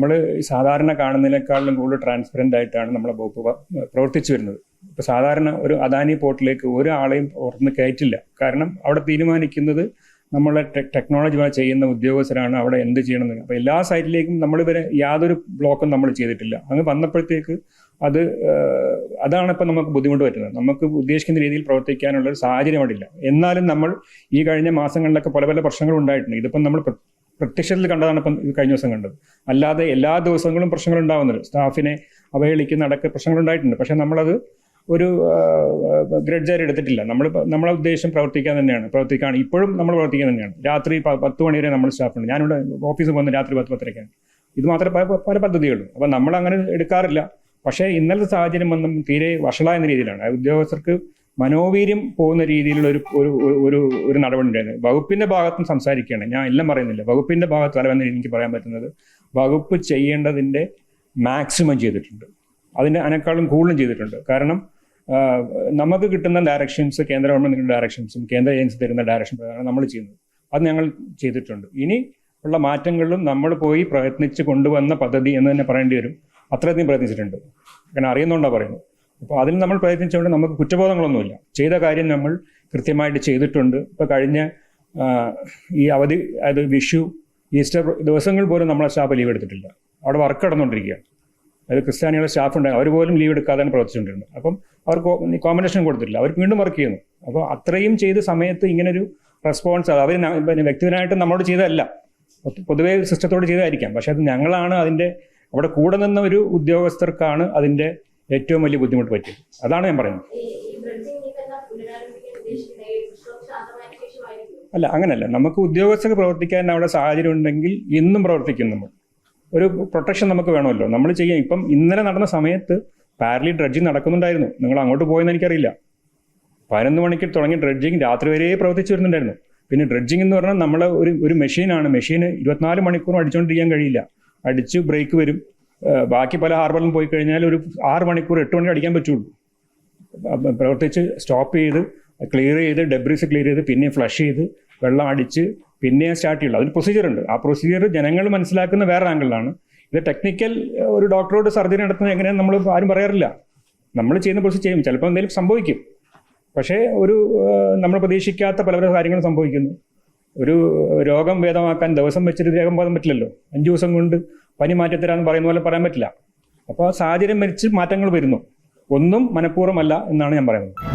നമ്മൾ സാധാരണ കാണുന്നതിനേക്കാളും കൂടുതൽ ട്രാൻസ്പെറന്റ് ആയിട്ടാണ് നമ്മളെ വകുപ്പ് പ്രവർത്തിച്ചു വരുന്നത്. ഇപ്പോൾ സാധാരണ ഒരു അദാനി പോർട്ടിലേക്ക് ഒരാളെയും പുറത്തുനിന്ന് കയറ്റില്ല. കാരണം അവിടെ തീരുമാനിക്കുന്നത് നമ്മളെ ടെക് ടെക്നോളജി ചെയ്യുന്ന ഉദ്യോഗസ്ഥരാണ് അവിടെ എന്ത് ചെയ്യണമെന്ന് അപ്പോൾ എല്ലാ സൈറ്റിലേക്കും നമ്മൾ ഇവരെ യാതൊരു ബ്ലോക്കും നമ്മൾ ചെയ്തിട്ടില്ല. അങ്ങ് വന്നപ്പോഴത്തേക്ക് അത് അതാണ് ഇപ്പം നമുക്ക് ബുദ്ധിമുട്ട് പറ്റുന്നത്. നമുക്ക് ഉദ്ദേശിക്കുന്ന രീതിയിൽ പ്രവർത്തിക്കാനുള്ള ഒരു സാഹചര്യം അവിടെ ഇല്ല. എന്നാലും നമ്മൾ ഈ കഴിഞ്ഞ മാസങ്ങളിലൊക്കെ പല പല പ്രശ്നങ്ങൾ ഉണ്ടായിട്ടുണ്ട്. ഇതിപ്പം നമ്മൾ പ്രത്യക്ഷത്തിൽ കണ്ടതാണ് ഇപ്പം ഇത് കഴിഞ്ഞ ദിവസം കണ്ടത്. അല്ലാതെ എല്ലാ ദിവസങ്ങളും പ്രശ്നങ്ങൾ ഉണ്ടാവുന്നുണ്ട് സ്റ്റാഫിനെ അവഹേളിക്കുന്ന അടക്ക പ്രശ്നങ്ങൾ ഉണ്ടായിട്ടുണ്ട്. പക്ഷെ നമ്മളത് ഒരു ഗ്രഡ്ജായിട്ട് എടുത്തിട്ടില്ല. നമ്മൾ നമ്മളെ ഉദ്ദേശം പ്രവർത്തിക്കാൻ തന്നെയാണ്. പ്രവർത്തിക്കാണ് ഇപ്പോഴും നമ്മൾ പ്രവർത്തിക്കാൻ തന്നെയാണ്. രാത്രി പത്ത് മണി വരെ നമ്മൾ സ്റ്റാഫുണ്ട്. ഞാനിവിടെ ഓഫീസിൽ പോകുന്നത് രാത്രി പത്ത് പത്തരയ്ക്കാണ് ഇത് മാത്രമേ പല- പദ്ധതികളും അപ്പം നമ്മൾ അങ്ങനെ എടുക്കാറില്ല. പക്ഷേ ഇന്നലത്തെ സാഹചര്യം വന്നും തീരെ വഷളായെന്ന രീതിയിലാണ്. ഉദ്യോഗസ്ഥർക്ക് മനോവീര്യം പോകുന്ന രീതിയിലുള്ള ഒരു ഒരു ഒരു- ഒരു ഒരു നടപടി ഉണ്ടായിരുന്നു. വകുപ്പിന്റെ ഭാഗത്തും സംസാരിക്കുകയാണ്. ഞാൻ എല്ലാം പറയുന്നില്ല. വകുപ്പിന്റെ ഭാഗത്ത് തലവെന്ന് എനിക്ക് പറയാൻ പറ്റുന്നത്. വകുപ്പ് ചെയ്യേണ്ടതിന്റെ മാക്സിമം ചെയ്തിട്ടുണ്ട്. അതിന്റെ അതിനേക്കാളും കൂടുതലും ചെയ്തിട്ടുണ്ട്. കാരണം നമുക്ക് കിട്ടുന്ന ഡയറക്ഷൻസ് കേന്ദ്ര ഗവൺമെന്റ് ഡയറക്ഷൻസും കേന്ദ്ര ഏജൻസി തരുന്ന ഡയറക്ഷൻ പ്രകാരം നമ്മൾ ചെയ്യുന്നത്. അത് ഞങ്ങൾ ചെയ്തിട്ടുണ്ട്. ഇനി ഉള്ള മാറ്റങ്ങളിലും നമ്മൾ പോയി പ്രയത്നിച്ച് കൊണ്ടുവന്ന പദ്ധതി എന്ന് തന്നെ പറയേണ്ടി വരും. അത്രയധികം പ്രയത്നിച്ചിട്ടുണ്ട്. കാരണം അറിയുന്നുകൊണ്ടാണ് പറയുന്നത്. അപ്പോൾ അതിൽ നമ്മൾ പ്രയത്നിച്ചുകൊണ്ട് നമുക്ക് കുറ്റബോധങ്ങളൊന്നുമില്ല. ചെയ്ത കാര്യം നമ്മൾ കൃത്യമായിട്ട് ചെയ്തിട്ടുണ്ട്. ഇപ്പോൾ കഴിഞ്ഞ ഈ അവധി അതായത് വിഷു ഈസ്റ്റർ ദിവസങ്ങൾ പോലും നമ്മളെ സ്റ്റാഫ് ലീവ് എടുത്തിട്ടില്ല. അവിടെ വർക്ക് നടന്നുകൊണ്ടിരിക്കുകയാണ്. അതായത് ക്രിസ്ത്യാനികളുടെ സ്റ്റാഫ് ഉണ്ട് അവർ പോലും ലീവ് എടുക്കാതെ പ്രവർത്തിച്ചുകൊണ്ടിരുന്നത് അപ്പം അവർക്ക് കോമ്പൻസേഷൻ കൊടുത്തിട്ടില്ല. അവർ വീണ്ടും വർക്ക് ചെയ്യുന്നു. അപ്പോൾ അത്രയും ചെയ്ത സമയത്ത് ഇങ്ങനൊരു റെസ്പോൺസ് അവർ പിന്നെ വ്യക്തിപരമായിട്ട് നമ്മളോട് ചെയ്തതല്ല. പൊതുവേ സിസ്റ്റത്തോട് ചെയ്തതായിരിക്കാം. പക്ഷേ അത് ഞങ്ങളാണ് അതിന്റെ അവിടെ കൂടെ നിന്ന ഒരു ഉദ്യോഗസ്ഥർക്കാണ് അതിന്റെ ഏറ്റവും വലിയ ബുദ്ധിമുട്ട് പറ്റി. അതാണ് ഞാൻ പറയുന്നത്. അല്ല അങ്ങനല്ല. നമുക്ക് ഉദ്യോഗസ്ഥർക്ക് പ്രവർത്തിക്കാൻ അവിടെ സാഹചര്യം ഉണ്ടെങ്കിൽ ഇന്നും പ്രവർത്തിക്കും നമ്മൾ. ഒരു പ്രൊട്ടക്ഷൻ നമുക്ക് വേണമല്ലോ. നമ്മൾ ചെയ്യാം. ഇപ്പം ഇന്നലെ നടന്ന സമയത്ത് പാരലി ഡ്രഡ്ജിങ് നടക്കുന്നുണ്ടായിരുന്നു. നിങ്ങൾ അങ്ങോട്ട് പോയെന്ന് എനിക്കറിയില്ല. പതിനൊന്ന് മണിക്ക് തുടങ്ങി ഡ്രഡ്ജിങ് രാത്രി വരെ പ്രവർത്തിച്ചു വരുന്നുണ്ടായിരുന്നു. പിന്നെ ഡ്രഡ്ജിങ് എന്ന് പറഞ്ഞാൽ നമ്മൾ ഒരു ഒരു മെഷീനാണ്. മെഷീന് ഇരുപത്തിനാല് മണിക്കൂറും അടിച്ചുകൊണ്ടിരിക്കാൻ കഴിയില്ല. അടിച്ച് ബ്രേക്ക് വരും. ബാക്കി പല ഹാർബറിലും പോയി കഴിഞ്ഞാൽ ഒരു ആറ് മണിക്കൂർ എട്ട് മണി അടിക്കാൻ പറ്റുള്ളൂ. പ്രവർത്തിച്ച് സ്റ്റോപ്പ് ചെയ്ത് ക്ലിയർ ചെയ്ത് ഡെബ്രീസ് ക്ലിയർ ചെയ്ത് പിന്നെ ഫ്ലഷ് ചെയ്ത് വെള്ളം അടിച്ച് പിന്നെ സ്റ്റാർട്ട് ചെയ്യുള്ളൂ. അതിന് പ്രൊസീജിയർ ഉണ്ട്. ആ പ്രൊസീജിയർ ജനങ്ങൾ മനസ്സിലാക്കുന്ന വേറെ ആംഗിളിലാണ് ഇത് ടെക്നിക്കൽ ഒരു ഡോക്ടറോട് സർജറി നടത്തുന്നത് എങ്ങനെയാണെന്ന് നമ്മൾ ആരും പറയാറില്ല. നമ്മൾ ചെയ്യുന്ന പ്രൊസീജ് ചെയ്യും. ചിലപ്പോൾ എന്തെങ്കിലും സംഭവിക്കും. പക്ഷേ ഒരു നമ്മൾ പ്രതീക്ഷിക്കാത്ത പല പല കാര്യങ്ങളും സംഭവിക്കുന്നു. ഒരു രോഗം ഭേദമാക്കാൻ ദിവസം വെച്ചിട്ട് രോഗം ഭേദം പറ്റില്ലല്ലോ. അഞ്ച് ദിവസം കൊണ്ട് പനി മാറ്റിത്തരാന്ന് പറയുന്ന പോലെ പറയാൻ പറ്റില്ല. അപ്പോൾ സാഹചര്യം മരിച്ച് മാറ്റങ്ങൾ വരുന്നു. ഒന്നും മനഃപൂർവമല്ല എന്നാണ് ഞാൻ പറയുന്നത്.